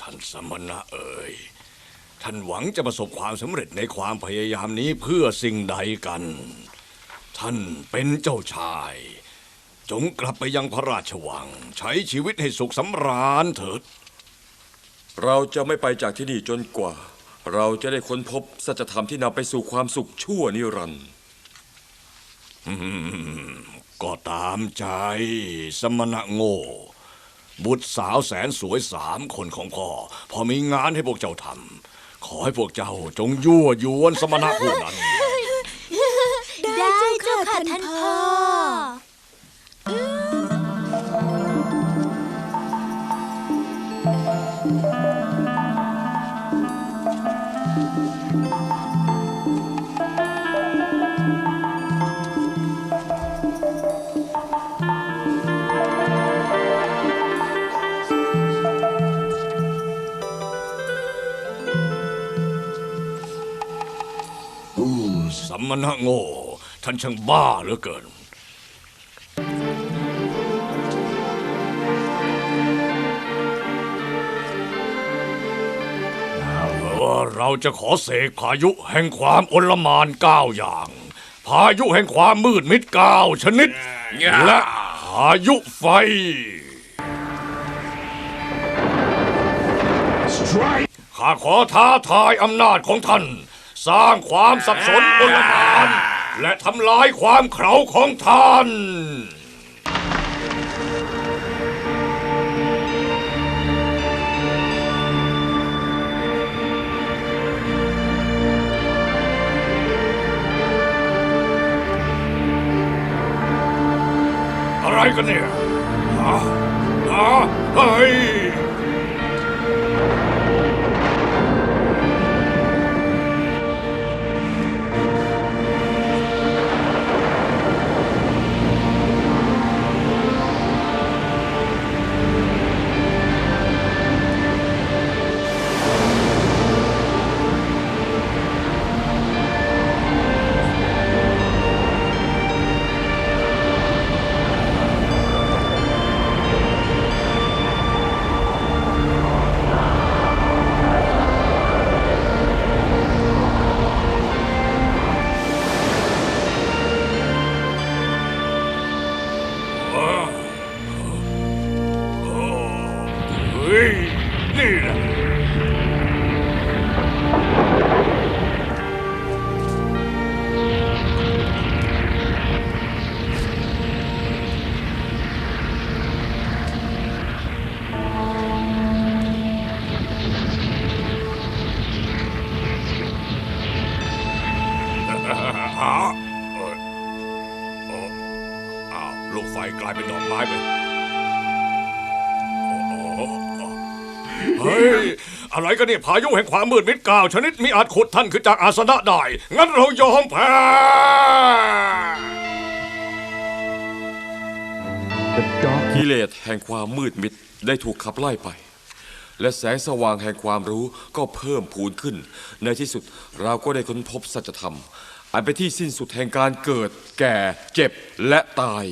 ท่านสมณะเอ๋ย ท่านหวังจะประสบความสำเร็จในความพยายามนี้เพื่อสิ่งใดกัน ท่านเป็นเจ้าชาย จงกลับไปยังพระราชวัง ใช้ชีวิตให้สุขสำราญเถิด เราจะไม่ไปจากที่นี่จนกว่า เราจะได้ค้นพบสัจธรรมที่นำไปสู่ความสุขชั่วนิรันดร์ก็ตามใจ สมณะโง่ บุตรสาวแสนสวยสามคนของพ่อ พอมีงานให้พวกเจ้าทำขอให้พวกเจ้าจงยั่วยวนสมณะผู้นั้น สมณะโง่ ท่านช่างบ้าเหลือเกินว่าเราจะขอเสกพายุแห่งความอลหมานเก้าอย่าง พายุแห่งความมืดมิดเก้าชนิด และพายุไฟ ข้าขอท้าทายอำนาจของท่าน สร้างความสับสนอลหมานและทำลายความเขลาของท่านอะไรกันเนี่ยฮะฮะเฮ้ย ฮ้ยนี่แหละหาเอ่อเอ่ออ้าวลูกไฟกลายเป็นดอกไม้ไป เฮ้ย อะไรกันเนี่ยพายุแห่งความมืดมิดกล่าวชนิดมีอาจขุดท่านขึ้นจากอาสนะได้ งั้นเรายอมแพ้ กิเลสแห่งความมืดมิดได้ถูกขับไล่ไป และแสงสว่างแห่งความรู้ก็เพิ่มพูนขึ้น ในที่สุดเราก็ได้ค้นพบสัจธรรม อันเป็นที่สิ้นสุดแห่งการเกิด แก่ เจ็บและตาย